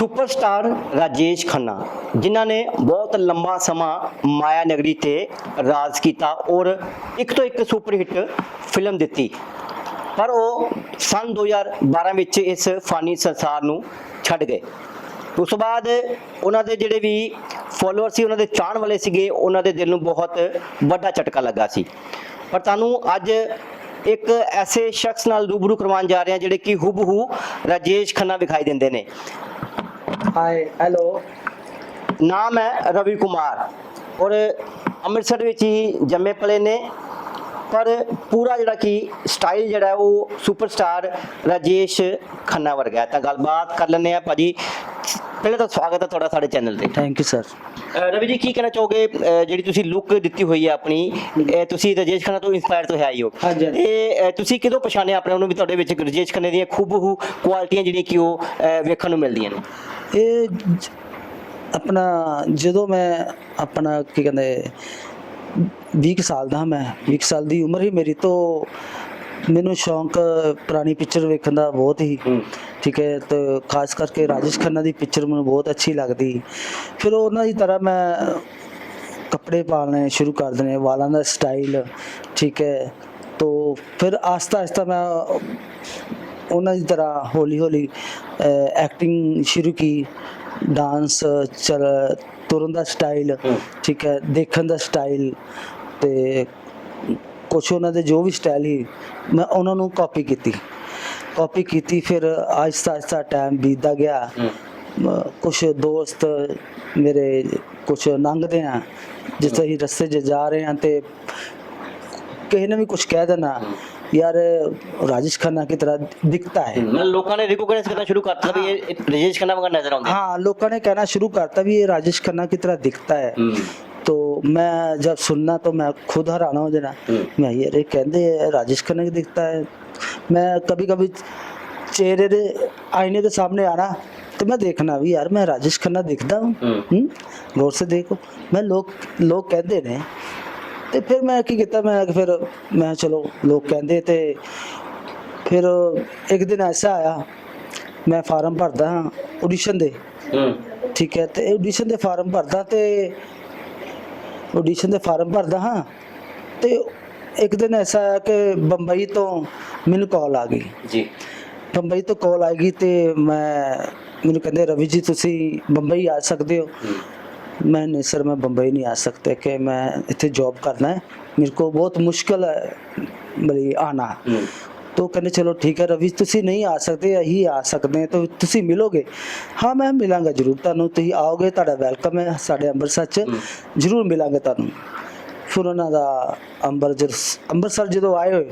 Superstar Rajesh Khanna, ਜਿਨ੍ਹਾਂ ਨੇ ਬਹੁਤ ਲੰਬਾ ਸਮਾਂ ਮਾਇਆ ਨਗਰੀ ਤੇ ਰਾਜ ਕੀਤਾ ਔਰ ਇੱਕ ਤੋਂ ਇੱਕ ਸੁਪਰ ਹਿੱਟ ਫਿਲਮ ਦਿੱਤੀ। ਪਰ ਉਹ ਸਨ 2012 ਵਿੱਚ ਇਸ ਫਾਨੀ ਸੰਸਾਰ ਨੂੰ ਛੱਡ ਗਏ। ਉਸ ਤੋਂ ਬਾਅਦ ਉਹਨਾਂ ਦੇ ਜਿਹੜੇ ਵੀ ਫੋਲੋਅਰ ਸੀ, ਉਹਨਾਂ ਦੇ ਚਾਹਣ ਵਾਲੇ ਸੀਗੇ, ਉਹਨਾਂ ਦੇ ਦਿਲ ਨੂੰ ਬਹੁਤ ਵੱਡਾ ਝਟਕਾ ਲੱਗਾ ਸੀ। ਪਰ ਤੁਹਾਨੂੰ ਅੱਜ ਇੱਕ ਐਸੇ ਸ਼ਖਸ ਨਾਲ ਰੂਬਰੂ ਕਰਵਾਉਣ ਜਾ ਰਹੇ ਹਾਂ, ਜਿਹੜੇ ਕਿ ਹੂਬਹੂ ਰਾਜੇਸ਼ ਖੰਨਾ ਵਿਖਾਈ ਦਿੰਦੇ ਨੇ। ਹਾਈ ਹੈਲੋ ਨਾਮ ਹੈ ਰਵੀ ਕੁਮਾਰ। ਔਰ ਅੰਮ੍ਰਿਤਸਰ ਵਿੱਚ ਹੀ ਜੰਮੇ ਪਲੇ ਨੇ। ਪਰ ਪੂਰਾ ਜਿਹੜਾ ਕਿ ਸਟਾਈਲ ਜਿਹੜਾ ਉਹ ਸੁਪਰਸਟਾਰ ਰਾਜੇਸ਼ ਖੰਨਾ ਵਰਗਾ ਤਾਂ ਗੱਲਬਾਤ ਕਰ ਲੈਂਦੇ ਆ ਭਾਜੀ। ਪਹਿਲੇ ਤਾਂ ਸਵਾਗਤ ਹੈ ਤੁਹਾਡਾ ਸਾਡੇ ਚੈਨਲ ਤੇ। ਥੈਂਕ ਯੂ ਸਰ ਰਵੀ ਜੀ ਕੀ ਕਹਿਣਾ ਚਾਹੋਗੇ? ਜਿਹੜੀ ਤੁਸੀਂ ਲੁੱਕ ਦਿੱਤੀ ਹੋਈ ਹੈ ਆਪਣੀ ਇਹ ਤੁਸੀਂ ਰਾਜੇਸ਼ ਖੰਨਾ ਤੋਂ ਇਨਸਪਾਇਰ ਤੋਂ ਹੈ। ਹੀ ਹੋ। ਤੇ ਤੁਸੀਂ ਕਿਦੋਂ ਪਛਾਣਿਆ ਆਪਣੇ ਨੂੰ ਵੀ ਤੁਹਾਡੇ ਵਿੱਚ ਰਾਜੇਸ਼ ਖੰਨੇ ਦੀਆਂ ਖੂਬਹੂ ਕੁਆਲਿਟੀਆਂ ਜਿਹੜੀਆਂ ਕਿ ਉਹ ਵੇਖਣ ਨੂੰ ਮਿਲਦੀਆਂ ਨੇ? ਇਹ ਆਪਣਾ ਜਦੋਂ ਮੈਂ ਆਪਣਾ ਕੀ ਕਹਿੰਦੇ 20 ਸਾਲ ਦਾ ਮੈਂ 20 ਸਾਲ ਦੀ ਉਮਰ ਹੀ ਮੇਰੀ ਤੋਂ ਮੈਨੂੰ ਸ਼ੌਂਕ ਪੁਰਾਣੀ ਪਿਕਚਰ ਵੇਖਣ ਦਾ ਬਹੁਤ ਹੂੰ। ਠੀਕ ਹੈ ਤੇ ਖਾਸ ਕਰਕੇ ਰਾਜੇਸ਼ ਖੰਨਾ ਦੀ ਪਿਕਚਰ ਮੈਨੂੰ ਬਹੁਤ ਅੱਛੀ ਲੱਗਦੀ। ਫਿਰ ਉਹਨਾਂ ਦੀ ਤਰ੍ਹਾਂ ਮੈਂ ਕੱਪੜੇ ਪਾਲਣੇ ਸ਼ੁਰੂ ਕਰ ਦੇਣੇ ਵਾਲਾਂ ਦਾ ਸਟਾਈਲ ਠੀਕ ਹੈ। ਤੋ ਫਿਰ ਆਸਤਾ ਆਸਤਾ ਮੈਂ ਉਹਨਾਂ ਦੀ ਤਰ੍ਹਾਂ ਹੌਲੀ ਹੌਲੀ ਐਕਟਿੰਗ ਸ਼ੁਰੂ ਕੀ ਡਾਂਸ ਚਲ ਤੁਰਨ ਦਾ ਸਟਾਈਲ ਹੂੰ। ਠੀਕ ਹੈ ਦੇਖਣ ਦਾ ਸਟਾਈਲ ਤੇ ਕੁਛ ਉਹਨਾਂ ਦੇ ਜੋ ਵੀ ਸਟਾਈਲ ਸੀ ਮੈਂ ਉਹਨਾਂ ਨੂੰ ਕਾਪੀ ਕੀਤੀ। ਕਾਪੀ ਕੀਤੀ ਫਿਰ ਆਹਿਸਤਾ ਆਹਿਸਤਾ ਟਾਈਮ ਬੀਤਦਾ ਗਿਆ ਮ- ਕੁਛ ਦੋਸਤ ਮੇਰੇ ਕੁਛ ਲੰਘਦੇ ਆ ਜਿਸ ਤਰ੍ਹਾਂ ਹੀ ਰਸਤੇ 'ਚ ਜਾ ਰਹੇ ਆ ਤੇ ਕਿਸੇ ਨੇ ਵੀ ਕੁਛ ਕਹਿ ਦੇਣਾ ਯਾਰ ਰਾਜੇਸ਼ ਖੰਨਾ की तरह दिखता है ਮਤਲਬ ਲੋਕਾਂ ਨੇ ਰਿਕੋਗਨਾਈਜ਼ ਕਰਨਾ ਸ਼ੁਰੂ ਕਰਤਾ ਵੀ ਇਹ ਇਹ ਰਾਜੇਸ਼ ਖੰਨਾ ਵਾਂਗ ਨਜ਼ਰ ਆਉਂਦੇ हाँ लोगों ने कहना शुरू करता भी ये राजेश खन्ना की तरह दिखता है ਹੂੰ तो मैं जब सुनना तो मैं खुद हैरान हो जाना हम्म। मैं ये अरे कहते राजेश खन्ना की दिखता है मैं कभी कभी चेहरे दे आईने के सामने आना तो मैं देखना भी यार मैं राजेश खन्ना दिखता हूँ हम्म। हम्म? गौर से देखो मैं लोग लोग कहते ने ਤੇ ਫਿਰ ਮੈਂ ਕੀ ਕੀਤਾ ਮੈਂ ਕਿ ਫਿਰ ਮੈਂ ਚਲੋ ਲੋਕ ਕਹਿੰਦੇ ਤੇ ਫਿਰ ਇੱਕ ਦਿਨ ਐਸਾ ਆਇਆ ਮੈਂ ਫਾਰਮ ਭਰਦਾ ਹਾਂ ਆਡੀਸ਼ਨ ਦੇ ਹੂੰ ਠੀਕ ਹੈ ਤੇ ਆਡੀਸ਼ਨ ਦੇ ਫਾਰਮ ਭਰਦਾ ਤੇ ਆਡੀਸ਼ਨ ਦੇ ਫਾਰਮ ਭਰਦਾ ਹਾਂ ਤੇ ਇੱਕ ਦਿਨ ਐਸਾ ਆਇਆ ਕਿ ਬੰਬਈ ਤੋਂ ਮੈਨੂੰ ਕਾਲ ਆ ਗਈ। ਜੀ। ਬੰਬਈ ਤੋਂ ਕਾਲ ਆ ਗਈ ਤੇ ਮੈਂ ਮੈਨੂੰ ਕਹਿੰਦੇ ਰਵੀ ਜੀ ਤੁਸੀਂ ਬੰਬਈ ਆ ਸਕਦੇ ਹੋ? ਮੈਂ ਨਹੀਂ ਸਰ ਮੈਂ ਬੰਬਈ ਨਹੀਂ ਆ ਸਕਦਾ। ਕਿ ਮੈਂ ਇੱਥੇ ਜੌਬ ਕਰਨਾ ਹੈ। ਮੇਰੇ ਕੋ ਬਹੁਤ ਮੁਸ਼ਕਲ ਹੈ ਬਲੀ ਆਣਾ ਤੋ ਕਹਿੰਦੇ ਚਲੋ ਠੀਕ ਹੈ ਰਵੀ ਤੁਸੀਂ ਨਹੀਂ ਆ ਸਕਦੇ ਅਸੀਂ ਆ ਸਕਦੇ ਤਾਂ ਤੁਸੀਂ ਮਿਲੋਗੇ? ਹਾਂ ਮੈਂ ਮਿਲਾਂਗਾ ਜ਼ਰੂਰ ਤੁਹਾਨੂੰ। ਤੁਸੀਂ ਆਓਗੇ ਤੁਹਾਡਾ ਵੈਲਕਮ ਹੈ ਸਾਡੇ ਅੰਮ੍ਰਿਤਸਰ 'ਚ। ਜ਼ਰੂਰ ਮਿਲਾਂਗੇ ਤੁਹਾਨੂੰ। ਫਿਰ ਉਹਨਾਂ ਦਾ ਅੰਬਰਸਰ ਅੰਮ੍ਰਿਤਸਰ ਜਦੋਂ ਆਏ ਹੋਏ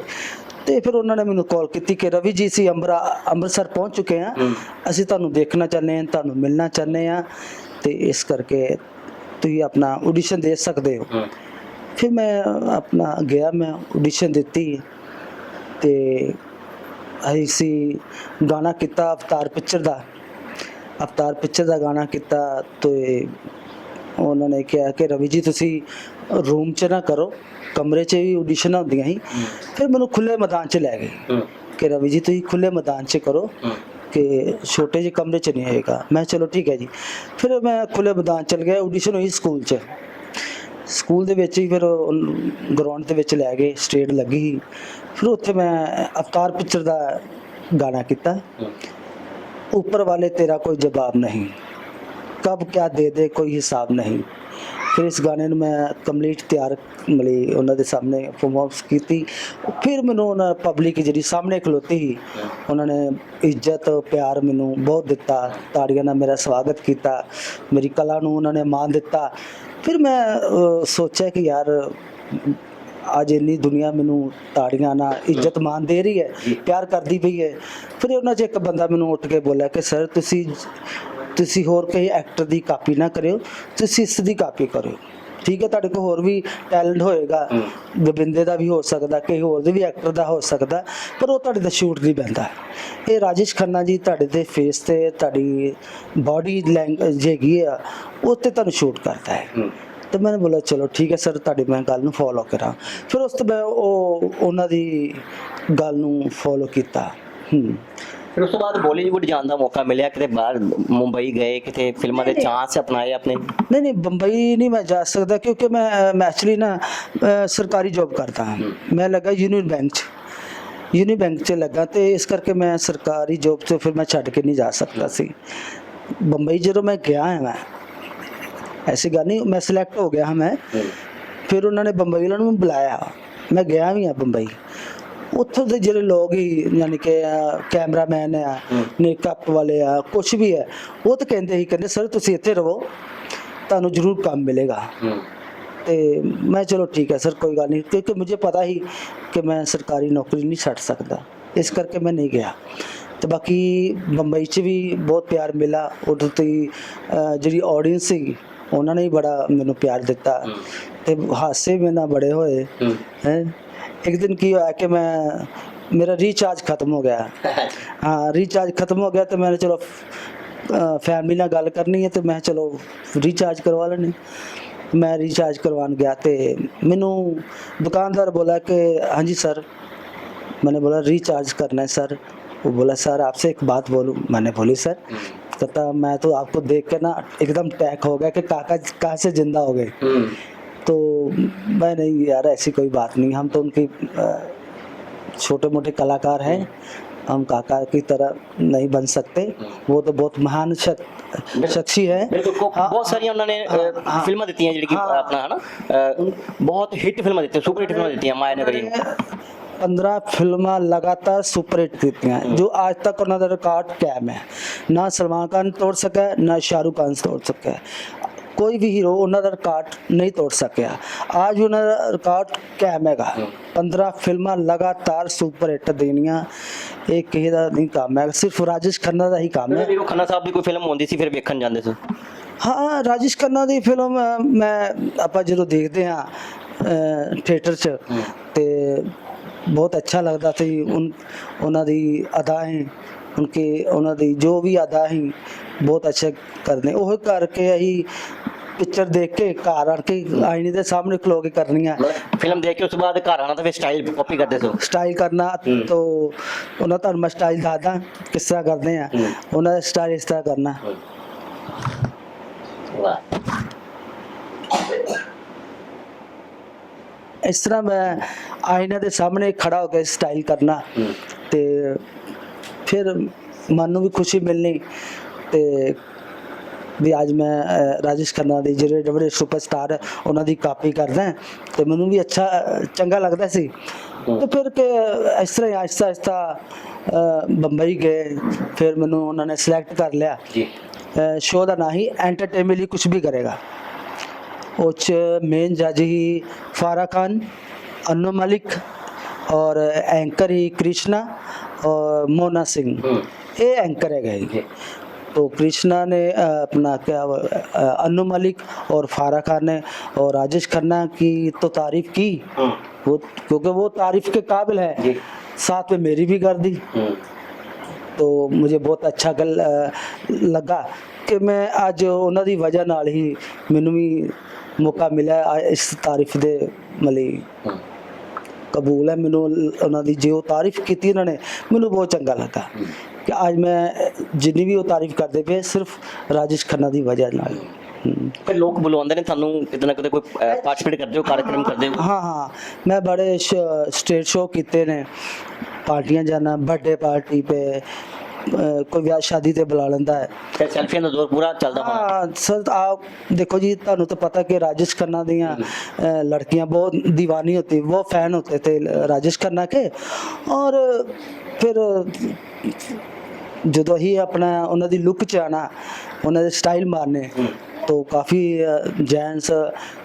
ਤੇ ਫਿਰ ਉਹਨਾਂ ਨੇ ਮੈਨੂੰ ਕਾਲ ਕੀਤੀ ਕਿ ਰਵੀ ਜੀ ਸੀ ਅੰਬਰਾ ਅੰਮ੍ਰਿਤਸਰ ਪਹੁੰਚ ਚੁੱਕੇ ਹੂੰ। ਅਸੀਂ ਤੁਹਾਨੂੰ ਦੇਖਣਾ ਚਾਹੁੰਦੇ ਹਾਂ ਤੁਹਾਨੂੰ ਮਿਲਣਾ ਚਾਹੁੰਦੇ ਹਾਂ ਤੇ ਇਸ ਕਰਕੇ ਤੁਸੀਂ ਆਪਣਾ ਆਡੀਸ਼ਨ ਦੇ ਸਕਦੇ ਹੋ। ਹੂੰ। ਫਿਰ ਮੈਂ ਆਪਣਾ ਗਿਆ ਮੈਂ ਆਡੀਸ਼ਨ ਦਿੱਤੀ ਤੇ ਅਸੀਂ ਸੀ ਗਾਣਾ ਕੀਤਾ ਅਵਤਾਰ ਪਿਕਚਰ ਦਾ। ਅਵਤਾਰ ਪਿਕਚਰ ਦਾ ਗਾਣਾ ਕੀਤਾ ਤੇ ਉਹਨਾਂ ਨੇ ਕਿਹਾ ਕਿ ਰਵੀ ਜੀ ਤੁਸੀਂ ਰੂਮ 'ਚ ਨਾ ਕਰੋ ਕਮਰੇ 'ਚ ਵੀ ਆਡੀਸ਼ਨਾਂ ਹੁੰਦੀਆਂ ਸੀ। ਫਿਰ ਮੈਨੂੰ ਖੁੱਲੇ ਮੈਦਾਨ 'ਚ ਲੈ ਗਏ ਕਿ ਰਵੀ ਜੀ ਤੁਸੀਂ ਖੁੱਲੇ ਮੈਦਾਨ 'ਚ ਕਰੋ ਕਿ ਛੋਟੇ ਜਿਹੇ ਕਮਰੇ 'ਚ ਨਹੀਂ ਹੋਏਗਾ। ਮੈਂ ਚਲੋ ਠੀਕ ਹੈ ਜੀ। ਫਿਰ ਮੈਂ ਖੁੱਲੇ ਮੈਦਾਨ 'ਚ ਗਿਆ ਆਡੀਸ਼ਨ ਹੋਈ ਸਕੂਲ 'ਚ। ਸਕੂਲ ਦੇ ਵਿੱਚ ਹੀ ਫਿਰ ਗਰਾਊਂਡ ਦੇ ਵਿੱਚ ਲੈ ਗਏ ਸਟੇਜ ਲੱਗੀ ਸੀ। ਫਿਰ ਉੱਥੇ ਮੈਂ ਅਵਤਾਰ ਪਿਕਚਰ ਦਾ ਗਾਣਾ ਕੀਤਾ। ਉੱਪਰ ਵਾਲੇ ਤੇਰਾ ਕੋਈ ਜਵਾਬ ਨਹੀਂ। ਕਬ ਕਿਆ ਦੇ ਦੇ ਕੋਈ ਹਿਸਾਬ ਨਹੀਂ ਫਿਰ ਇਸ ਗਾਣੇ ਨੂੰ ਮੈਂ ਕੰਪਲੀਟ ਤਿਆਰ ਮਲੀ ਉਹਨਾਂ ਦੇ ਸਾਹਮਣੇ ਪਰਫਾਰਮੈਂਸ ਕੀਤੀ ਫਿਰ ਮੈਨੂੰ ਉਹਨਾਂ ਪਬਲਿਕ ਜਿਹੜੀ ਸਾਹਮਣੇ ਖਲੋਤੀ ਸੀ ਉਹਨਾਂ ਨੇ ਇੱਜ਼ਤ ਪਿਆਰ ਮੈਨੂੰ ਬਹੁਤ ਦਿੱਤਾ ਤਾੜੀਆਂ ਨਾਲ ਮੇਰਾ ਸਵਾਗਤ ਕੀਤਾ ਮੇਰੀ ਕਲਾ ਨੂੰ ਉਹਨਾਂ ਨੇ ਮਾਨ ਦਿੱਤਾ ਫਿਰ ਮੈਂ ਸੋਚਿਆ ਕਿ ਯਾਰ ਅੱਜ ਇੰਨੀ ਦੁਨੀਆ ਮੈਨੂੰ ਤਾੜੀਆਂ ਨਾਲ ਇੱਜ਼ਤ ਮਾਨ ਦੇ ਰਹੀ ਹੈ ਪਿਆਰ ਕਰਦੀ ਪਈ ਹੈ ਫਿਰ ਉਹਨਾਂ 'ਚ ਇੱਕ ਬੰਦਾ ਮੈਨੂੰ ਉੱਠ ਕੇ ਬੋਲਿਆ ਕਿ ਸਰ ਤੁਸੀਂ ਤੁਸੀਂ ਹੋਰ ਕਹੀ ਐਕਟਰ ਦੀ ਕਾਪੀ ਨਾ ਕਰਿਓ ਤੁਸੀਂ ਇਸ ਦੀ ਕਾਪੀ ਕਰਿਓ। ਠੀਕ ਹੈ ਤੁਹਾਡੇ ਕੋਲ ਹੋਰ ਵੀ ਟੈਲੈਂਟ ਹੋਏਗਾ ਗੋਬਿੰਦੇ ਦਾ ਵੀ ਹੋ ਸਕਦਾ ਕਿਸੇ ਹੋਰ ਦੇ ਵੀ ਐਕਟਰ ਦਾ ਹੋ ਸਕਦਾ ਪਰ ਉਹ ਤੁਹਾਡੇ ਦਾ ਸ਼ੂਟ ਨਹੀਂ ਪੈਂਦਾ। ਇਹ ਰਾਜੇਸ਼ ਖੰਨਾ ਜੀ ਤੁਹਾਡੇ ਦੇ ਫੇਸ ਤੇ ਤੁਹਾਡੀ ਬਾਡੀ ਲੈਂਗੁਏਜ ਹੈਗੀ ਆ ਉਹ ਤੇ ਤੁਹਾਨੂੰ ਸ਼ੂਟ ਕਰਦਾ ਹੈ। ਤੇ ਮੈंने ਬੋਲਾ ਚਲੋ ਠੀਕ ਹੈ ਸਰ ਤੁਹਾਡੀ ਮੈਂ ਗੱਲ ਨੂੰ ਫੋਲੋ ਕਰਾਂ। ਫਿਰ ਉਸ ਤੋਂ ਮੈਂ ਉਹ ਉਹਨਾਂ ਦੀ ਗੱਲ ਨੂੰ ਫੋਲੋ ਕੀਤਾ। ਹੂੰ। ਫਿਰ ਉਸ ਤੋਂ ਬਾਅਦ ਬਾਲੀਵੁੱਡ ਜਾਣ ਦਾ ਮੌਕਾ ਮਿਲਿਆ ਕਿਤੇ ਬਾਹਰ ਮੁੰਬਈ ਗਏ ਕਿਤੇ ਫਿਲਮਾਂ ਦੇ ਚਾਂਸ ਅਪਣਾਏ ਆਪਣੇ? ਨਹੀਂ ਨਹੀਂ ਬੰਬਈ ਨਹੀਂ ਮੈਂ ਜਾ ਸਕਦਾ ਕਿਉਂਕਿ ਮੈਂ ਮੈਂ ਨਾ ਸਰਕਾਰੀ ਜੌਬ ਕਰਦਾ। ਹਾਂ। ਮੈਂ ਲੱਗਾ ਯੂਨੀਅਨ ਬੈਂਕ 'ਚ। ਯੂਨੀਅਨ ਬੈਂਕ 'ਚ ਲੱਗਾ ਤੇ ਇਸ ਕਰਕੇ ਮੈਂ ਸਰਕਾਰੀ ਜੌਬ ਤੋਂ ਫਿਰ ਮੈਂ ਛੱਡ ਕੇ ਨਹੀਂ ਜਾ ਸਕਦਾ ਸੀ। ਬੰਬਈ ਜਦੋਂ ਮੈਂ ਗਿਆ ਹਾਂ ਮੈਂ ਐਸੀ ਗੱਲ ਨਹੀਂ ਮੈਂ ਸਿਲੈਕਟ ਹੋ ਗਿਆ ਹਾਂ ਮੈਂ। ਫਿਰ ਉਹਨਾਂ ਨੇ ਬੰਬਈ ਵਾਲਿਆਂ ਨੂੰ ਬੁਲਾਇਆ। ਮੈਂ ਗਿਆ ਵੀ ਆ ਬੰਬਈ। ਉੱਥੋਂ ਦੇ ਜਿਹੜੇ ਲੋਕ ਹੀ ਯਾਨੀ ਕਿ ਕੈਮਰਾਮੈਨ ਆ ਮੇਕਅਪ ਵਾਲੇ ਆ ਕੁਝ ਵੀ ਹੈ ਉਹ ਤਾਂ ਕਹਿੰਦੇ ਹੀ ਕਹਿੰਦੇ ਸਰ ਤੁਸੀਂ ਇੱਥੇ ਰਹੋ ਤੁਹਾਨੂੰ ਜ਼ਰੂਰ ਕੰਮ ਮਿਲੇਗਾ। ਤੇ ਮੈਂ ਚਲੋ ਠੀਕ ਹੈ ਸਰ ਕੋਈ ਗੱਲ ਨਹੀਂ ਕਿਉਂਕਿ ਮੈਨੂੰ ਪਤਾ ਹੀ ਕਿ ਮੈਂ ਸਰਕਾਰੀ ਨੌਕਰੀ ਨਹੀਂ ਛੱਡ ਸਕਦਾ ਇਸ ਕਰਕੇ ਮੈਂ ਨਹੀਂ ਗਿਆ। ਤੇ ਬਾਕੀ ਬੰਬਈ 'ਚ ਵੀ ਬਹੁਤ ਪਿਆਰ ਮਿਲਾ ਉਦੋਂ ਤੋਂ ਜਿਹੜੀ ਆਡੀਅנס ਸੀ ਉਹਨਾਂ ਨੇ ਵੀ ਬੜਾ ਮੈਨੂੰ ਪਿਆਰ ਦਿੱਤਾ। ਤੇ ਹਾਸੇ ਵੀ ਨਾ ਬੜੇ ਹੋਏ ਹੈ। एक दिन की हुआ कि मैं मेरा रिचार्ज ख़त्म हो गया हाँ रिचार्ज ख़त्म हो गया तो मैंने चलो ਫੈਮਿਲੀ ਨਾਲ ਗੱਲ ਕਰਨੀ ਹੈ ਤੇ ਮੈਂ ਚਲੋ ਰੀਚਾਰਜ ਕਰਵਾ ਲੈਣੇ ਮੈਂ ਰੀਚਾਰਜ ਕਰਵਾਉਣ ਗਿਆ ਤੇ ਮੈਨੂੰ ਦੁਕਾਨਦਾਰ ਬੋਲਾ ਕਿ ਹਾਂਜੀ ਸਰ मैंने बोला रिचार्ज करना है सर वो बोला सर आपसे एक बात बोलूँ मैंने बोली सर कहता मैं तो आपको देख के ना एकदम टैक हो गया कि काका कहाँ से जिंदा हो गए तो मैं नहीं यार ऐसी कोई बात नहीं। हम तो उनके छोटे मोटे कलाकार हैं। हम काका की तरह नहीं बन सकते। वो तो बहुत महान शख्सी है। हाँ। बहुत सारी उन्होंने हाँ, हाँ। फ़िल्म देती हैं जिनकी अपना है ना? बहुत हिट फ़िल्म देती हैं सुपर हिट फ़िल्म देती हैं माया नगरी पंद्रह फ़िल्म लगातार सुपरहिट देती हैं हम्म। जो आज तक उन्होंने रिकॉर्ड कैम है। ना सलमान खान तोड़ सका ना शाहरुख खान तोड़ सका। ਕੋਈ ਵੀ ਹੀਰੋ ਉਹਨਾਂ ਦਾ ਰਿਕਾਰਡ ਨਹੀਂ ਤੋੜ ਸਕਿਆ। ਅੱਜ ਉਹਨਾਂ ਦਾ ਰਿਕਾਰਡ ਕਾਇਮ ਹੈਗਾ। 15 ਫਿਲਮਾਂ ਲਗਾਤਾਰ ਸੁਪਰ ਹਿੱਟ ਦੇਣੀਆਂ ਇਹ ਕਿਸੇ ਦਾ ਨਹੀਂ ਕੰਮ ਹੈ ਸਿਰਫ ਰਾਜੇਸ਼ ਖੰਨਾ ਦਾ ਹੀ ਕੰਮ ਹੈ। ਵੀਰੋ ਖੰਨਾ ਸਾਹਿਬ ਦੀ ਕੋਈ ਫਿਲਮ ਆਉਂਦੀ ਸੀ ਫਿਰ ਵੇਖਣ ਜਾਂਦੇ ਸੀ। ਹਾਂ ਰਾਜੇਸ਼ ਖੰਨਾ ਦੀ ਫਿਲਮ ਮੈਂ ਆਪਾਂ ਜਦੋਂ ਦੇਖਦੇ ਹਾਂ ਥੀਏਟਰ 'ਚ ਤੇ ਬਹੁਤ ਅੱਛਾ ਲੱਗਦਾ ਸੀ। ਉਹਨਾਂ ਦੀ ਉਨਕੇ ਉਹਨਾਂ ਦੀ ਜੋ ਵੀ ਅਦਾ ਹੈ ਬਹੁਤ ਅੱਛਾ ਕਰਦੇ ਉਹ ਕਰਕੇ ਅਸੀਂ ਪਿਕਚਰ ਦੇਖ ਕੇ ਘਰ ਆ ਕੇ ਆਈਨੇ ਦੇ ਸਾਹਮਣੇ ਖਲੋ ਕੇ ਕਰਨੀਆਂ ਫਿਲਮ ਦੇਖ ਕੇ ਉਸ ਤੋਂ ਬਾਅਦ ਘਰ ਆਣਾ ਤਾਂ ਫਿਰ ਸਟਾਈਲ ਕਾਪੀ ਕਰਦੇ ਸੀ। ਸਟਾਈਲ ਕਰਨਾ ਤੋਂ ਉਹਨਾਂ ਤੁਹਾਨੂੰ ਮੈਂ ਸਟਾਈਲ ਦੱਸਦਾ ਕਿਸ ਤਰ੍ਹਾਂ ਕਰਦੇ ਆ। ਉਹਨਾਂ ਦਾ ਸਟਾਈਲ ਇਸ ਤਰ੍ਹਾਂ ਕਰਨਾ। ਇਸ ਤਰ੍ਹਾਂ ਮੈਂ ਆਇਨੇ ਦੇ ਸਾਹਮਣੇ ਖੜਾ ਹੋ ਕੇ ਸਟਾਈਲ ਕਰਨਾ। ਤੇ ਫਿਰ ਮਨ ਨੂੰ ਵੀ ਖੁਸ਼ੀ ਮਿਲਣੀ ਤੇ ਵੀ ਅੱਜ ਮੈਂ ਰਾਜੇਸ਼ ਖੰਨਾ ਦੇ ਜਿਹੜੇ ਜਿਹੜੇ ਸੁਪਰਸਟਾਰ ਉਹਨਾਂ ਦੀ ਕਾਪੀ ਕਰਦਾ ਤੇ ਮੈਨੂੰ ਵੀ ਅੱਛਾ ਚੰਗਾ ਲੱਗਦਾ ਸੀ। ਤੇ ਫਿਰ ਇਸ ਤਰ੍ਹਾਂ ਆਇਸਤਾ ਆਇਸਤਾ ਬੰਬਈ ਗਏ ਫਿਰ ਮੈਨੂੰ ਉਹਨਾਂ ਨੇ ਸਿਲੈਕਟ ਕਰ ਲਿਆ। ਜੀ। ਸ਼ੋਅ ਦਾ ਨਾਂ ਹੀ ਐਂਟਰਟੇਨਮੈਂਟ ਲਈ ਕੁਝ ਵੀ ਕਰੇਗਾ। ਉਹ ਚ ਮੇਨ ਜੱਜ ਹੀ ਫਾਰਾ ਖਾਨ ਅਨੂ ਮਲਿਕ ਔਰ ਐਂਕਰ ਹੀ ਕ੍ਰਿਸ਼ਨਾ ਔਰ ਮੋਨਾ ਸਿੰਘ। ਇਹ ਐਂਕਰ ਹੈਗੇ तो कृष्णा ने अ, अपना क्या वो, अ, अनु मलिक और फारा खान ने और राजेश खन्ना की तो तारीफ की वो क्योंकि वो तारीफ के काबिल है जी। साथ में मेरी भी कर दी तो मुझे बहुत अच्छा गल अ, ਲੱਗਾ ਕਿ ਮੈਂ ਅੱਜ ਉਹਨਾਂ ਦੀ ਵਜ੍ਹਾ ਨਾਲ ਹੀ ਮੈਨੂੰ ਵੀ ਮੌਕਾ ਮਿਲਿਆ ਆ ਇਸ ਤਾਰੀਫ ਦੇ ਮਲੀ ਕਬੂਲ ਹੈ ਮੈਨੂੰ ਉਹਨਾਂ ਦੀ ਜੋ ਤਾਰੀਫ ਕੀਤੀ ਉਹਨਾਂ ਨੇ ਮੈਨੂੰ ਬਹੁਤ ਚੰਗਾ ਲੱਗਾ ਕਿ ਅੱਜ ਮੈਂ ਜਿੰਨੀ ਵੀ ਉਹ ਤਾਰੀਫ ਕਰਦੇ ਪਏ ਸਿਰਫ ਰਾਜੇਸ਼ ਖੰਨਾ ਦੀ ਵਜ੍ਹਾ ਨਾਲ। ਫਿਰ ਲੋਕ ਬੁਲਾਉਂਦੇ ਨੇ ਤੁਹਾਨੂੰ ਕਿਤੇ ਕਿਤੇ ਕੋਈ ਪਾਰਟਿਸਪੇਟ ਕਰਦੇ ਹੋ ਕਾਰਜਕ੍ਰਮ ਕਰਦੇ ਹੋ? ਹਾਂ ਹਾਂ। ਮੈਂ ਬੜੇ ਸਟੇਜ ਸ਼ੋਅ ਕੀਤੇ ਨੇ। ਪਾਰਟੀਆਂ ਜਾਣਾ ਬਰਥਡੇ ਪਾਰਟੀ ਤੇ ਕੋਈ ਵਿਆਹ ਸ਼ਾਦੀ ਤੇ ਬੁਲਾ ਲੈਂਦਾ ਹੈ। ਤੇ ਸੈਲਫੀਆਂ ਦਾ ਦੌਰ ਪੂਰਾ ਚੱਲਦਾ ਹੋਣਾ। ਹਾਂ ਸਰ ਆਪ ਦੇਖੋ ਜੀ ਤੁਹਾਨੂੰ ਤਾਂ ਪਤਾ ਕਿ ਰਾਜੇਸ਼ ਖੰਨਾ ਦੀਆਂ ਲੜਕੀਆਂ ਬਹੁਤ دیਵਾਨੀ ਹੁੰਦੀ ਉਹ ਫੈਨ ਹੁੰਦੇ ਤੇ ਰਾਜੇਸ਼ ਖੰਨਾ ਕੇ। ਔਰ ਫਿਰ ਜਦੋਂ ਹੀ ਆਪਣਾ ਉਹਨਾਂ ਦੀ ਲੁੱਕ ਚ ਆਣਾ ਉਹਨਾਂ ਦੇ ਸਟਾਈਲ ਮਾਰਨੇ तो काफ़ी जेंट्स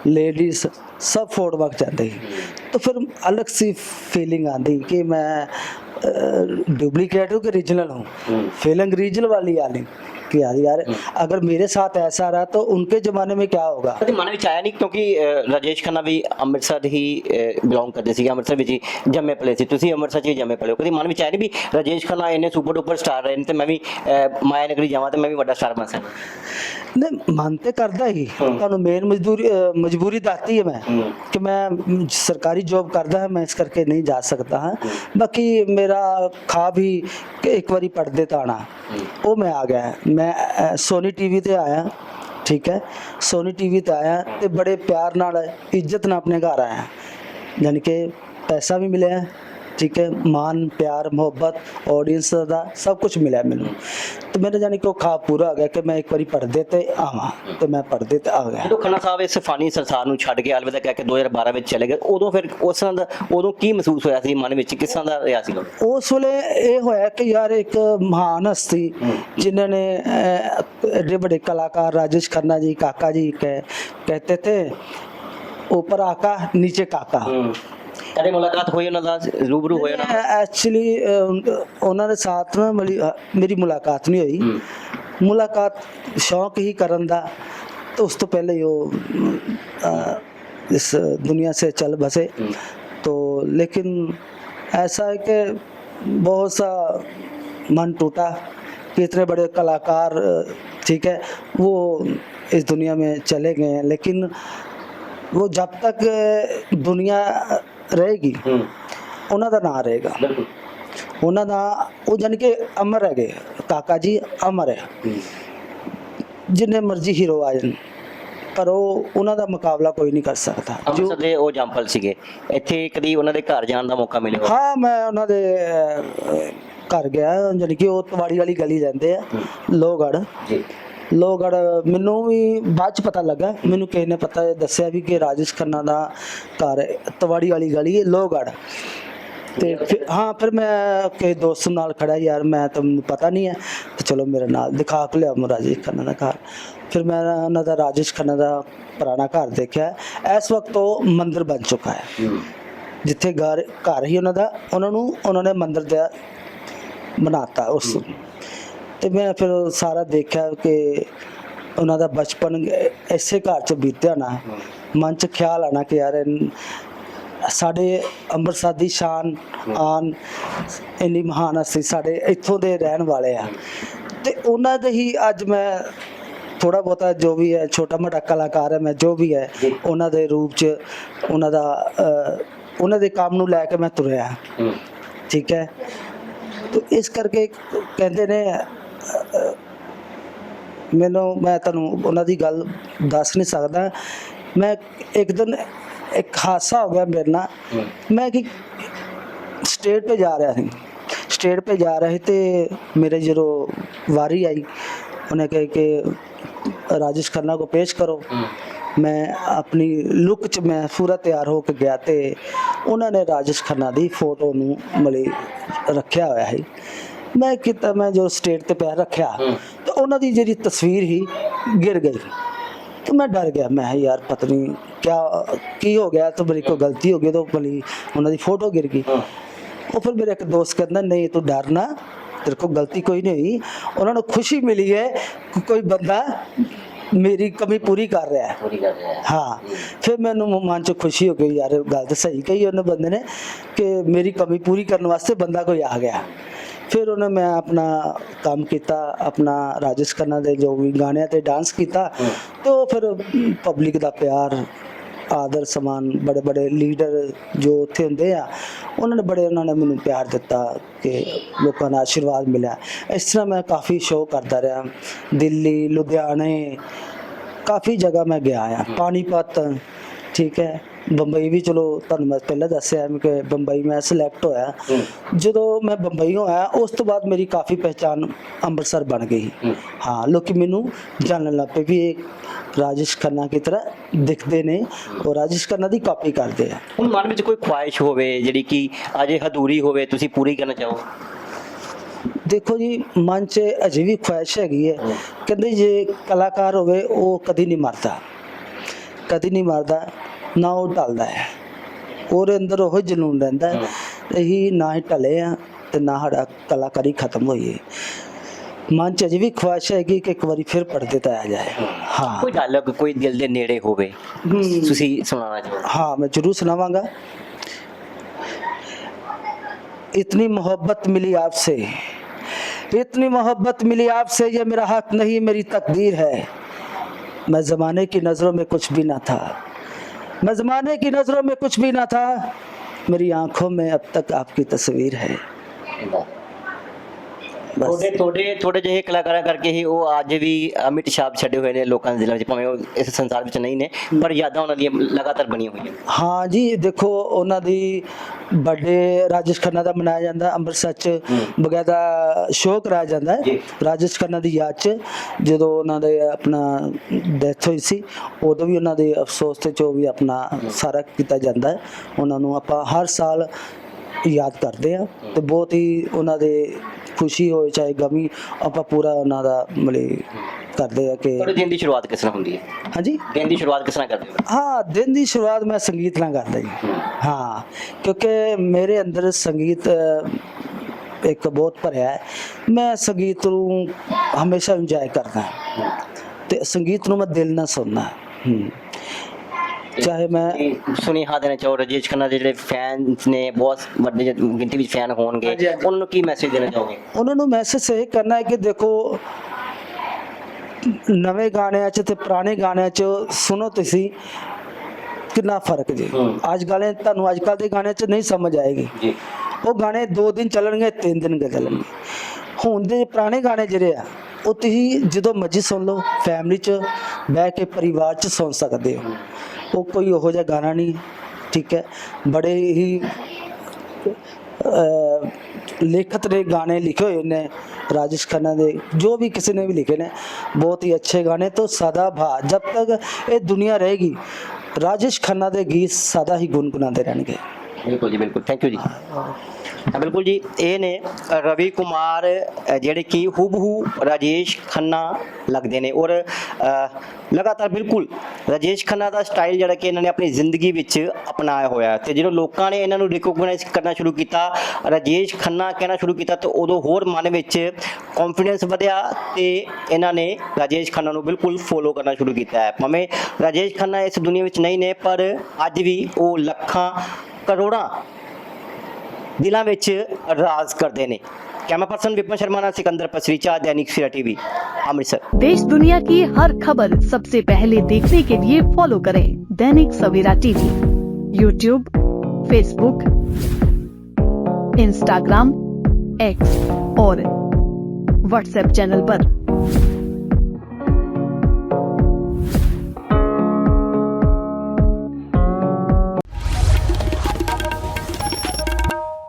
लेडीज सब फोटो चाहते ही तो फिर अलग सी फीलिंग आती कि मैं डुप्लीकेट हूँ कि रीजनल हूँ फीलिंग रीजनल वाली आनी कि यार यार अगर मेरे साथ ऐसा रहा तो उनके ज़माने में क्या होगा ਕਦੇ ਮਨ ਵਿੱਚ ਆਇਆ ਨਹੀਂ ਕਿਉਂਕਿ ਅਹ, ਰਾਜੇਸ਼ ਖੰਨਾ ਵੀ ਅੰਮ੍ਰਿਤਸਰ ਹੀ ਬਿਲੋਂਗ ਕਰਦੇ ਸੀ ਅੰਮ੍ਰਿਤਸਰ ਵਿੱਚ ਹੀ ਜੰਮੇ ਪਲੇ ਸੀ ਤੁਸੀਂ ਅੰਮ੍ਰਿਤਸਰ 'ਚ ਹੀ ਜੰਮੇ ਪਲੇ ਹੋ ਕਦੇ ਮਨ ਵਿੱਚ ਆਇਆ ਨਹੀਂ ਵੀ ਰਾਜੇਸ਼ ਖੰਨਾ ਇੰਨੇ ਸੁਪਰ ਡੁਪਰ ਸਟਾਰ ਰਹੇ ਨੇ ਤੇ ਮੈਂ ਵੀ ਅਹ, ਮਾਇਆ ਨਗਰੀ ਜਾਵਾਂ ਤੇ ਮੈਂ ਵੀ ਵੱਡਾ ਸਟਾਰ ਬਣ ਸਕਾਂ नहीं मन तो करता ही ਤੁਹਾਨੂੰ ਮੇਨ ਮਜ਼ਦੂਰੀ ਅ, ਮਜਬੂਰੀ ਦੱਸਦੀ ਹੈ ਮੈਂ ਹੂੰ। ਕਿ ਮੈਂ ਮ, ਸਰਕਾਰੀ ਜੋਬ ਕਰਦਾ ਹਾਂ ਮੈਂ ਇਸ ਕਰਕੇ ਨਹੀਂ ਜਾ ਸਕਦਾ ਹਾਂ ਬਾਕੀ ਮੇਰਾ ਖਾਬ ਹੀ ਕਿ ਇੱਕ ਵਾਰੀ ਪੜਦੇ ਤਾਂ ਆਣਾ ਉਹ ਮੈਂ ਆ ਗਿਆ ਮੈਂ ਅ, ਸੋਨੀ ਟੀਵੀ ਤੇ ਆਇਆ ਠੀਕ ਹੈ? ਸੋਨੀ ਟੀਵੀ ਤੇ ਆਇਆ ਤੇ ਬੜੇ ਪਿਆਰ ਨਾਲ ਇੱਜ਼ਤ ਨਾਲ ਆਪਣੇ ਘਰ ਆਇਆ। ਯਾਨੀ ਕਿ ਪੈਸਾ ਵੀ ਮਿਲਿਆ ਠੀਕ ਹੈ ਮਾਨ ਪਿਆਰ ਮੁਹੱਬਤ ਆਡੀਅנס ਦਾ ਸਭ ਕੁਝ ਮਿਲਿਆ ਮੈਨੂੰ। ਤੇ ਮੇਰਾ ਜਾਨੀ ਕਿ ਉਹ ਪੂਰਾ ਹੋ ਗਿਆ ਕਿ ਮੈਂ ਇੱਕ ਵਾਰੀ ਪਰਦੇ ਤੇ ਆਵਾਂ ਤੇ ਮੈਂ ਪਰਦੇ ਤੇ ਆ ਗਿਆ। ਜਦੋਂ ਸਾਹਿਬ ਇਸ ਫਾਨੀ ਸੰਸਾਰ ਨੂੰ ਛੱਡ ਕੇ ਅਲਵਿਦਾ ਕਹਿ ਕੇ 2012 ਵਿੱਚ ਚਲੇ ਗਏ ਉਦੋਂ ਫਿਰ ਉਸ ਤਰ੍ਹਾਂ ਉਦੋਂ ਕੀ ਮਹਿਸੂਸ ਹੋਇਆ ਸੀ ਮਨ ਵਿੱਚ? ਕਿਸ ਤਰ੍ਹਾਂ ਦਾ ਰਿਹਾ ਸੀ? ਉਸ ਵੇਲੇ ਇਹ ਹੋਇਆ ਕਿ ਯਾਰ ਇੱਕ ਮਹਾਨ ਹਸਤੀ ਜਿਨ੍ਹਾਂ ਨੇ ਐਡੇ ਵੱਡੇ ਕਲਾਕਾਰ ਰਾਜੇਸ਼ ਖੰਨਾ ਜੀ ਕਾਕਾ ਜੀ ਕਹਤੇ ਤੇ ऊपर ਆਕਾ ਨੀਚੇ ਕਾਕਾ। ਕਦੇ ਮੁਲਾਕਾਤ ਹੋਈ ਉਹਨਾਂ ਦਾ ਰੂਬਰੂ ਹੋਏ ਨਾ ਐਕਚੁਅਲੀ ਉਹਨਾਂ ਦੇ ਸਾਥ ਨਾ ਮੇਰੀ- ਮੇਰੀ ਮੁਲਾਕਾਤ ਨਹੀਂ ਹੋਈ। ਮੁਲਾਕਾਤ ਸ਼ੌਂਕ ਹੀ ਕਰਨ ਦਾ ਤੇ ਉਸ ਤੋਂ ਪਹਿਲੇ ਹੀ ਉਹ ਅ, ਇਸ ਦੁਨੀਆ ਸੇ ਚਲ ਬਸੇ। तो लेकिन ऐसा है कि बहुत सा मन टूटा कि इतने बड़े कलाकार ठीक है वो इस दुनिया में चले गए हैं लेकिन वो जब तक दुनिया ਰਹੇਗੀ। ਉਹਨਾਂ ਦਾ ਨਾਂ ਰਹੇਗਾ। ਉਹਨਾਂ ਦਾ ਉਹ ਜਾਨ ਕਿ ਅਮਰ ਹੈਗੇ। ਕਾਕਾ ਜੀ ਅਮਰ ਹੈ। ਜਿੰਨੇ ਮਰਜ਼ੀ ਹੀਰੋ ਆ ਜਾਣ। ਪਰ ਉਹ ਉਹਨਾਂ ਦਾ ਮੁਕਾਬਲਾ ਕੋਈ ਨਹੀਂ ਕਰ ਸਕਦਾ। ਜੋ ਦੇ ਉਹ ਜੰਪਲ ਸੀਗੇ। ਇੱਥੇ ਕਦੀ ਉਹਨਾਂ ਦੇ ਘਰ ਜਾਣ ਦਾ ਮੌਕਾ ਮਿਲਿਆ। ਹਾਂ ਮੈਂ ਉਹਨਾਂ ਦੇ ਘਰ ਗਿਆ। ਜਾਨੀ ਕਿ ਉਹ ਤਵਾੜੀ ਵਾਲੀ ਗਲੀ ਰਹਿੰਦੇ ਆ। ਲੋਗੜ ਜੀ। ਲੋਹਗੜ ਮੈਨੂੰ ਵੀ ਬਾਅਦ ਚ ਪਤਾ ਲੱਗਾ ਮੈਨੂੰ ਕਿਸੇ ਨੇ ਪਤਾ ਦੱਸਿਆ ਵੀ ਕਿ ਰਾਜੇਸ਼ ਖੰਨਾ ਦਾ ਘਰ ਤਵਾੜੀ ਵਾਲੀ ਗਲੀ ਹੈ ਲੋਹਗੜ ਤੇ ਫਿਰ ਹਾਂ ਫਿਰ ਮੈਂ ਕਿਸੇ ਦੋਸਤ ਨਾਲ ਖੜਾ ਯਾਰ ਮੈਂ ਤੁਹਾਨੂੰ ਪਤਾ ਨਹੀਂ ਹੈ ਤੇ ਚਲੋ ਮੇਰੇ ਨਾਲ ਦਿਖਾ ਕੇ ਲਿਆ ਰਾਜੇਸ਼ ਖੰਨਾ ਦਾ ਘਰ। ਫਿਰ ਮੈਂ ਉਹਨਾਂ ਦਾ ਰਾਜੇਸ਼ ਖੰਨਾ ਦਾ ਪੁਰਾਣਾ ਘਰ ਦੇਖਿਆ ਇਸ ਵਕਤ ਉਹ ਮੰਦਿਰ ਬਣ ਚੁੱਕਾ ਹੈ। ਹੂੰ। ਜਿੱਥੇ ਘਰ ਘਰ ਹੀ ਉਹਨਾਂ ਦਾ ਉਹਨਾਂ ਨੂੰ ਉਹਨਾਂ ਨੇ ਮੰਦਿਰ ਦਾ ਬਣਾਤਾ ਉਸ ਤੇ ਮੈਂ ਫਿਰ ਸਾਰਾ ਦੇਖਿਆ ਕਿ ਉਹਨਾਂ ਦਾ ਬਚਪਨ ਐਸੇ ਘਰ ਚ ਬੀਤਿਆ ਨਾ। ਮਨ ਚ ਖਿਆਲ ਆਣਾ ਕਿ ਯਾਰ ਇਨ- ਸਾਡੇ ਅੰਮ੍ਰਿਤਸਰ ਦੀ ਸ਼ਾਨ ਆਨ ਇੰਨੀ ਮਹਾਨ ਅਸੀਂ ਸਾਡੇ ਇੱਥੋਂ ਦੇ ਰਹਿਣ ਵਾਲੇ ਆ। ਤੇ ਉਹਨਾਂ ਦੇ ਹੀ ਅੱਜ ਮੈਂ ਥੋੜਾ ਬਹੁਤਾ ਜੋ ਵੀ ਹੈ ਛੋਟਾ ਮੋਟਾ ਕਲਾਕਾਰ ਹੈ ਮੈਂ ਜੋ ਵੀ ਹੈ ਉਹਨਾਂ ਦੇ ਰੂਪ ਚ ਉਹਨਾਂ ਦਾ ਉਹਨਾਂ ਦੇ ਕੰਮ ਨੂੰ ਲੈ ਕੇ ਮੈਂ ਤੁਰਿਆ। ਠੀਕ ਹੈ? ਤੇ ਇਸ ਕਰਕੇ ਕਹਿੰਦੇ ਨੇ ਮੈਨੂੰ, ਮੈਂ ਤੁਹਾਨੂੰ ਉਹਨਾਂ ਦੀ ਗੱਲ ਦੱਸ ਨਹੀਂ ਸਕਦਾ। ਮੈਂ ਇੱਕ ਦਿਨ ਇੱਕ ਹਾਦਸਾ ਹੋ ਗਿਆ ਮੇਰੇ ਨਾਲ। ਮੈਂ ਕਿ ਸਟੇਟ 'ਤੇ ਜਾ ਰਿਹਾ ਸੀ। ਸਟੇਟ 'ਤੇ ਜਾ ਰਿਹਾ ਸੀ ਤੇ ਮੇਰੇ ਜਦੋਂ ਵਾਰੀ ਆਈ, ਉਹਨੇ ਕਿਹਾ ਕਿ ਰਾਜੇਸ਼ ਖੰਨਾ ਕੋ ਪੇਸ਼ ਕਰੋ। ਮੈਂ ਆਪਣੀ ਲੁੱਕ 'ਚ ਮੈਂ ਸੂਰਤ ਤਿਆਰ ਹੋ ਕੇ ਗਿਆ ਤੇ ਉਹਨਾਂ ਨੇ ਰਾਜੇਸ਼ ਖੰਨਾ ਦੀ ਫੋਟੋ ਨੂੰ ਮਲੇ ਰੱਖਿਆ ਹੋਇਆ ਹੈ ਮੈਂ ਕਿਤਾ ਮੈਂ ਜੋ ਸਟੇਟ ਤੇ ਪੈਰ ਰੱਖਿਆ ਤਾਂ ਉਹਨਾਂ ਦੀ ਜਿਹੜੀ ਤਸਵੀਰ ਹੀ ਗਿਰ ਗਈ। ਤੇ ਮੈਂ ਡਰ ਗਿਆ ਮੈਂ ਕਿਹਾ ਯਾਰ ਪਤਾ ਨਹੀਂ ਕਿਆ ਕੀ ਹੋ ਗਿਆ? ਤਾਂ ਮੇਰੀ ਕੋਈ ਗਲਤੀ ਹੋ ਗਈ ਤਾਂ ਭਲੀ ਉਹਨਾਂ ਦੀ ਫੋਟੋ ਗਿਰ ਗਈ। ਉਹ ਫਿਰ ਮੇਰੇ ਇੱਕ ਦੋਸਤ ਕਹਿੰਦਾ ਨਹੀਂ ਤੂੰ ਡਰ ਨਾ ਤੇਰੇ ਕੋਲ ਗਲਤੀ ਕੋਈ ਨਹੀਂ ਹੋਈ। ਉਹਨਾਂ ਨੂੰ ਖੁਸ਼ੀ ਮਿਲੀ ਹੈ ਕਿ ਕੋਈ ਬੰਦਾ ਮੇਰੀ ਕਮੀ ਪੂਰੀ ਕਰ ਰਿਹਾ ਹੈ। ਪੂਰੀ ਕਰ ਰਿਹਾ ਹਾਂ। ਫਿਰ ਮੈਨੂੰ ਮਨ ਚ ਖੁਸ਼ੀ ਹੋ ਗਈ ਯਾਰ ਗੱਲ ਤਾਂ ਸਹੀ ਕਹੀ ਉਹਨੇ ਬੰਦੇ ਨੇ ਕਿ ਮੇਰੀ ਕਮੀ ਪੂਰੀ ਕਰਨ ਵਾਸਤੇ ਬੰਦਾ ਕੋਈ ਆ ਗਿਆ। ਫਿਰ ਉਹਨੇ ਮੈਂ ਆਪਣਾ ਕੰਮ ਕੀਤਾ ਆਪਣਾ ਰਾਜੇਸ਼ ਖੰਨਾ ਦੇ ਜੋ ਵੀ ਗਾਣਿਆਂ ਤੇ ਡਾਂਸ ਕੀਤਾ ਤੇ ਉਹ ਫਿਰ ਪਬਲਿਕ ਦਾ ਪਿਆਰ ਆਦਰ ਸਮਾਨ ਬੜੇ ਬੜੇ ਲੀਡਰ ਜੋ ਉੱਥੇ ਹੁੰਦੇ ਆ ਉਹਨਾਂ ਨੇ ਬੜੇ ਉਹਨਾਂ ਨੇ ਮੈਨੂੰ ਪਿਆਰ ਦਿੱਤਾ ਕਿ ਲੋਕਾਂ ਦਾ ਆਸ਼ੀਰਵਾਦ ਮਿਲਿਆ। ਇਸ ਤਰ੍ਹਾਂ ਮੈਂ ਕਾਫੀ ਸ਼ੋਅ ਕਰਦਾ ਰਿਹਾ। ਦਿੱਲੀ ਲੁਧਿਆਣੇ ਕਾਫੀ ਜਗ੍ਹਾ ਮੈਂ ਗਿਆ ਆ। ਪਾਣੀਪਤ ਠੀਕ ਹੈ। ਬੰਬਈ ਵੀ ਚਲੋ ਤੁਹਾਨੂੰ ਮੈਂ ਪਹਿਲਾਂ ਦੱਸਿਆ ਮੈਂ ਕਿ ਬੰਬਈ ਮੈਂ ਸਿਲੈਕਟ ਹੋਇਆ। ਜਦੋਂ ਮੈਂ ਬੰਬਈ ਹੋਇਆ ਉਸ ਤੋਂ ਬਾਅਦ ਮੇਰੀ ਕਾਫੀ ਪਹਿਚਾਨ ਅੰਮ੍ਰਿਤਸਰ ਬਣ ਗਈ। ਹਾਂ। ਲੋਕੀ ਮੈਨੂੰ ਜਾਣਨ ਲੱਗ ਪਏ ਵੀ ਇਹ ਰਾਜੇਸ਼ ਖੰਨਾ ਕੀ ਤਰ੍ਹਾਂ ਦਿਖਦੇ ਨੇ ਉਹ ਰਾਜੇਸ਼ ਖੰਨਾ ਦੀ ਕਾਪੀ ਕਰਦੇ ਆ। ਹੁਣ ਮਨ ਵਿੱਚ ਕੋਈ ਖੁਆਇਸ਼ ਹੋਵੇ ਜਿਹੜੀ ਕਿ ਅਜੇ ਅਧੂਰੀ ਹੋਵੇ ਤੁਸੀਂ ਪੂਰੀ ਕਰਨਾ ਚਾਹੋ? ਦੇਖੋ ਜੀ ਮਨ 'ਚ ਅਜੇ ਵੀ ਖੁਆਇਸ਼ ਹੈਗੀ ਹੈ। ਕਹਿੰਦੇ ਜੇ ਕਲਾਕਾਰ ਹੋਵੇ ਉਹ ਕਦੀ ਨਹੀਂ ਮਰਦਾ। ਕਦੀ ਨਹੀਂ ਮਰਦਾ। ਨਾ ਉਹ ਢਲਦਾ ਹੈ ਉਹਦੇ ਅੰਦਰ ਉਹ ਜਨੂਨ ਰਹਿੰਦਾ ਹੈ ਇਹੀ ਨਾ ਹੀ ਢਲੇ ਆ ਤੇ ਨਾ ਸਾਡਾ ਕਲਾਕਾਰੀ ਖਤਮ ਹੋਈ ਹੈ ਮਨ ਚ ਅਜੇ ਵੀ ਖੁਆਇਸ਼ ਹੈਗੀ ਕਿ ਇੱਕ ਵਾਰੀ ਫਿਰ ਪਰਦੇ ਤੇ ਆ ਜਾਏ ਹਾਂ ਕੋਈ ਡਾਇਲੌਗ ਕੋਈ ਦਿਲ ਦੇ ਨੇੜੇ ਹੋਵੇ ਹਮ। ਤੁਸੀਂ ਸੁਣਾਉਣਾ ਚਾਹੋ हाँ मैं जरूर सुनावांगा इतनी मोहब्बत मिली आपसे इतनी मोहब्बत मिली आपसे ये मेरा हक नहीं मेरी तकदीर है मैं ज़माने की नज़रों में कुछ भी ना था मैं ज़माने की नज़रों में कुछ भी ना था मेरी आंखों में अब तक आपकी तस्वीर है बस ਤੁਹਾਡੇ ਤੁਹਾਡੇ ਥੋੜੇ ਜਿਹੇ ਕਲਾਕਾਰਾਂ ਕਰਕੇ ਹੀ ਉਹ ਅੱਜ ਵੀ ਅਮਿਤ ਛਾਪ ਛੱਡੇ ਹੋਏ ਨੇ ਲੋਕਾਂ ਦੇ ਦਿਲਾਂ ਵਿੱਚ ਭਾਵੇਂ ਉਹ ਇਸ ਸੰਸਾਰ ਵਿੱਚ ਨਹੀਂ ਨੇ ਪਰ ਯਾਦਾਂ ਉਹਨਾਂ ਦੀਆਂ ਲਗਾਤਾਰ ਬਣੀਆਂ ਹੋਈਆਂ ਹਾਂ ਜੀ ਦੇਖੋ ਉਹਨਾਂ ਦੀ ਬਰਥਡੇ ਰਾਜੇਸ਼ ਖੰਨਾ ਦਾ ਮਨਾਇਆ ਜਾਂਦਾ ਅੰਮ੍ਰਿਤਸਰ ਚ ਬਗੈਦਾ ਸ਼ੋਅ ਕਰਾਇਆ ਜਾਂਦਾ ਹੈ। ਰਾਜੇਸ਼ ਖੰਨਾ ਦੀ ਯਾਦ ਚ ਜਦੋਂ ਉਹਨਾਂ ਦੇ ਆਪਣਾ ਡੈਥ ਹੋਈ ਸੀ ਉਦੋਂ ਵੀ ਉਹਨਾਂ ਦੇ ਅਫਸੋਸ ਤੇ ਜੋ ਵੀ ਆਪਣਾ ਸਾਰਾ ਕੀਤਾ ਜਾਂਦਾ ਹੈ। ਉਹਨਾਂ ਨੂੰ ਆਪਾਂ ਹਰ ਸਾਲ ਯਾਦ ਕਰਦੇ ਆ ਤੇ ਬਹੁਤ ਹੀ ਉਹਨਾਂ ਦੇ ਖੁਸ਼ੀ ਹੋਏ ਚਾਹੇ ਗਮੀ ਆਪਾਂ ਪੂਰਾ ਉਹਨਾਂ ਦਾ ਮਤਲਬ ਕਰਦੇ ਆ ਕਿ ਤੁਹਾਡੇ ਦਿਨ ਦੀ ਸ਼ੁਰੂਆਤ ਕਿਸ ਤਰ੍ਹਾਂ ਹੁੰਦੀ ਹੈ? ਹਾਂਜੀ? ਦਿਨ ਦੀ ਸ਼ੁਰੂਆਤ ਕਿਸ ਤਰ੍ਹਾਂ ਕਰਦੇ ਹੋ? ਹਾਂ ਦਿਨ ਦੀ ਸ਼ੁਰੂਆਤ ਮੈਂ ਸੰਗੀਤ ਨਾਲ ਕਰਦਾ ਜੀ। ਹਾਂ। ਕਿਉਂਕਿ ਮੇਰੇ ਅੰਦਰ ਸੰਗੀਤ ਇੱਕ ਬਹੁਤ ਭਰਿਆ ਹੈ। ਮੈਂ ਸੰਗੀਤ ਨੂੰ ਹਮੇਸ਼ਾ ਇੰਜੋਏ ਕਰਦਾ। ਤੇ ਸੰਗੀਤ ਨੂੰ ਮੈਂ ਦਿਲ ਨਾਲ ਸੁਣਦਾ। ਹੂੰ। ਚਾਹੇ ਮੈਂ ਸੁਨੇਹਾ ਦੇਣਾ ਚਾਹੋ ਰਜੇਸ਼ ਖੰਨਾ ਦੇ ਜਿਹੜੇ ਫੈਨਸ ਨੇ ਬਹੁਤ ਵੱਡੇ ਗਿਣਤੀ ਵਿੱਚ ਫੈਨ ਹੋਣਗੇ। ਉਹਨਾਂ ਨੂੰ ਕੀ ਮੈਸੇਜ ਦੇਣਾ ਚਾਹੋਗੇ? ਉਹਨਾਂ ਨੂੰ ਮੈਸੇਜ ਇਹ ਕਰਨਾ ਹੈ ਕਿ ਦੇਖੋ ਨਵੇਂ ਗਾਣਿਆਂ 'ਚ ਤੇ ਪੁਰਾਣੇ ਗਾਣਿਆਂ 'ਚ ਸੁਣੋ ਤੁਸੀਂ ਕਿੰਨਾ ਫ਼ਰਕ ਜੀ। ਅੱਜ ਗਾਣੇ ਤੁਹਾਨੂੰ ਅੱਜ ਕੱਲ ਦੇ ਗਾਣਿਆਂ 'ਚ ਨਹੀਂ ਸਮਝ ਆਏਗੀ। ਜੀ। ਉਹ ਗਾਣੇ 2 ਦਿਨ ਚੱਲਣਗੇ 3 ਦਿਨ ਚੱਲਣਗੇ। ਹੁਣ ਦੇ ਪੁਰਾਣੇ ਗਾਣੇ ਜਿਹੜੇ ਆ ਉਹ ਤੁਸੀਂ ਜਦੋਂ ਮਰਜ਼ੀ ਸੁਣ ਲਓ ਫੈਮਿਲੀ 'ਚ ਬਹਿ ਕੇ ਪਰਿਵਾਰ 'ਚ ਸੁਣ ਸਕਦੇ ਹੋ। ਉਹ ਕੋਈ ਉਹੋ ਜਿਹਾ ਗਾਣਾ ਨਹੀਂ ਠੀਕ ਹੈ। ਬੜੇ ਹੀ ਅਹ, ਲੇਖਕ ਨੇ ਗਾਣੇ ਲਿਖੇ ਹੋਏ ਨੇ ਰਾਜੇਸ਼ ਖੰਨਾ ਦੇ ਜੋ ਵੀ ਕਿਸੇ ਨੇ ਵੀ ਲਿਖੇ ਨੇ ਬਹੁਤ ਹੀ ਅੱਛੇ ਗਾਣੇ ਤੋਂ ਸਦਾ ਭਾ ਜਦ ਤੱਕ ਇਹ ਦੁਨੀਆ ਰਹੇਗੀ ਰਾਜੇਸ਼ ਖੰਨਾ ਦੇ ਗੀਤ ਸਦਾ ਹੀ ਗੁੰਗੁਣਾਉਂਦੇ ਰਹਿਣਗੇ। ਬਿਲਕੁਲ ਜੀ, ਬਿਲਕੁਲ। ਥੈਂਕ ਯੂ ਜੀ। ਤਾਂ ਬਿਲਕੁਲ ਜੀ, ਇਹ ਨੇ ਰਵੀ ਕੁਮਾਰ ਜਿਹੜੇ ਕਿ ਹੂਬਹੂ ਰਾਜੇਸ਼ ਖੰਨਾ ਲੱਗਦੇ ਨੇ। ਔਰ ਲਗਾਤਾਰ ਬਿਲਕੁਲ ਰਾਜੇਸ਼ ਖੰਨਾ ਦਾ ਸਟਾਈਲ ਜਿਹੜਾ ਕਿ ਇਹਨਾਂ ਨੇ ਆਪਣੀ ਜ਼ਿੰਦਗੀ ਵਿੱਚ ਅਪਣਾਇਆ ਹੋਇਆ ਹੈ। ਤੇ ਜਦੋਂ ਲੋਕਾਂ ਨੇ ਇਹਨਾਂ ਨੂੰ ਰਿਕੋਗਨਾਈਜ਼ ਕਰਨਾ ਸ਼ੁਰੂ ਕੀਤਾ, ਰਾਜੇਸ਼ ਖੰਨਾ ਕਹਿਣਾ ਸ਼ੁਰੂ ਕੀਤਾ, ਤੇ ਉਦੋਂ ਹੋਰ ਮਨ ਵਿੱਚ ਕੌਨਫੀਡੈਂਸ ਵਧਿਆ ਤੇ ਇਹਨਾਂ ਨੇ ਰਾਜੇਸ਼ ਖੰਨਾ ਨੂੰ ਬਿਲਕੁਲ ਫੋਲੋ ਕਰਨਾ ਸ਼ੁਰੂ ਕੀਤਾ ਹੈ। ਭਾਵੇਂ ਰਾਜੇਸ਼ ਖੰਨਾ ਇਸ ਦੁਨੀਆ ਵਿੱਚ ਨਹੀਂ ਨੇ, ਪਰ ਅੱਜ ਵੀ ਉਹ ਲੱਖਾਂ ਕਰੋੜਾਂ ਦਿਲਾਂ ਵਿੱਚ ਰਾਜ ਕਰਦੇ ਨੇ ਕੈਮਰਾ ਪਰਸਨ ਵਿਪਨ ਸ਼ਰਮਾ ਨਾਲ ਸਿਕੰਦਰ पसरीचा दैनिक सवेरा टीवी अमृतसर देश दुनिया की हर खबर सबसे पहले देखने के लिए फॉलो करें Dainik Savera TV YouTube Facebook Instagram X और व्हाट्सएप चैनल पर।